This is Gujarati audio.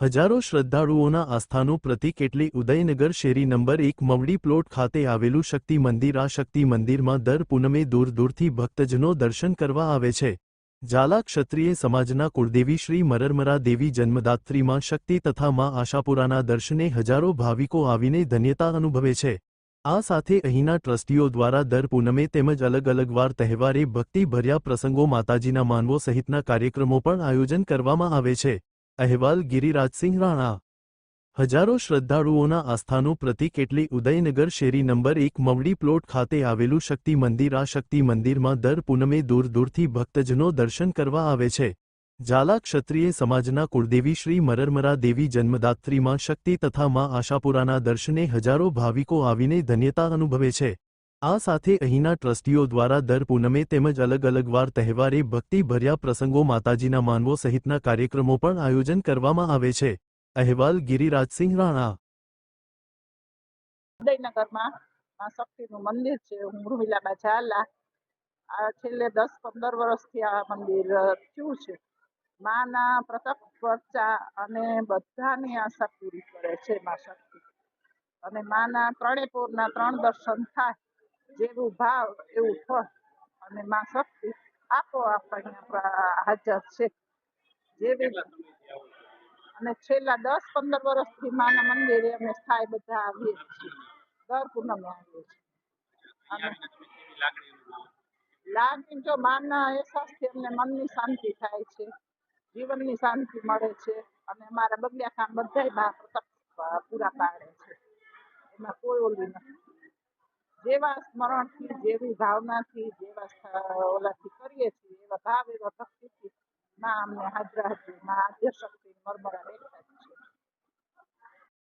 હજારો શ્રદ્ધાળુઓના આસ્થાનું પ્રતીક એટલે ઉદયનગર શેરી નંબર એક, મવડી પ્લોટ ખાતે આવેલું શક્તિ મંદિર. આ શક્તિ મંદિરમાં દર પૂનમે દૂર દૂરથી ભક્તજનો દર્શન કરવા આવે છે. ઝાલા ક્ષત્રિય સમાજના કુળદેવી શ્રી મરરમરા દેવી જન્મદાત્રીમાં શક્તિ તથા માં આશાપુરાના દર્શને હજારો ભાવિકો આવીને ધન્યતા અનુભવે છે. આ સાથે અહીંના ટ્રસ્ટીઓ દ્વારા દર પૂનમે તેમજ અલગ અલગ વાર તહેવારે ભક્તિભર્યા પ્રસંગો માતાજીના માનવો સહિતના કાર્યક્રમો પણ આયોજન કરવામાં આવે છે. અહેવાલ ગિરિરાજસિંહ રાણા. હજારો શ્રદ્ધાળુઓના આસ્થાનું પ્રતીક એટલે ઉદયનગર શેરી નંબર એક મવડી પ્લોટ ખાતે આવેલું શક્તિ મંદિર. આ શક્તિ મંદિરમાં દર પૂનમે દૂર દૂરથી ભક્તજનો દર્શન કરવા આવે છે. ઝાલા ક્ષત્રિય સમાજના કુળદેવી શ્રી મરરમરા દેવી જન્મદાત્રીમાં શક્તિ તથા માં આશાપુરાના દર્શને હજારો ભાવિકો આવીને ધન્યતા અનુભવે છે. આ સાથે અહીંના ટ્રસ્ટીઓ દ્વારા દર પૂનમે તેમજ અલગ અલગ વાર તહેવારે ભક્તિભર્યા પ્રસંગો માતાજીના માનવો સહિતના કાર્યક્રમો પણ આયોજન કરવામાં આવે છે. અહેવાલ ગિરિરાજસિંહ રાણા. ઉદયનગરમાં માં શક્તિનું મંદિર છે. હું ઉર્મિલાબા ઝાલા. આ છેલ્લે દસ પંદર વર્ષથી આ મંદિર થયું છે. માના પ્રતક વર્ચા અને બધાની આશા પૂરી કરે છે મા શક્તિ. અને માના ત્રણે પૂરના ત્રણ દર્શન થાય. જેવું ભાવ એવું ફળ અને મા શક્તિ અહીંયા પ્રા- હાજર છે જેવી અને છેલ્લા દસ પંદર વર્ષથી માના મંદિરે અમે સ્થાય બધા આવીએ છીએ દર પૂનમે આવીએ છીએ લાગણી જો માના અહેસાસથી અમને મનની શાંતિ થાય છે જીવનની શાંતિ મળે છે અને અમારા બગડ્યા કામ બધાય બા પ્રત્યક્ષ પૂરા પાડે છે એમાં કોઈ ઓલી નથી જેવા સ્મરણથી, જેવી ભાવનાથી, જેવા ઓલાથી કરીએ છીએ, એવા ભાવ, એવા ભક્તિથી, માં અમને હાજરા હતી માં આદ્ય શક્તિ મરમરા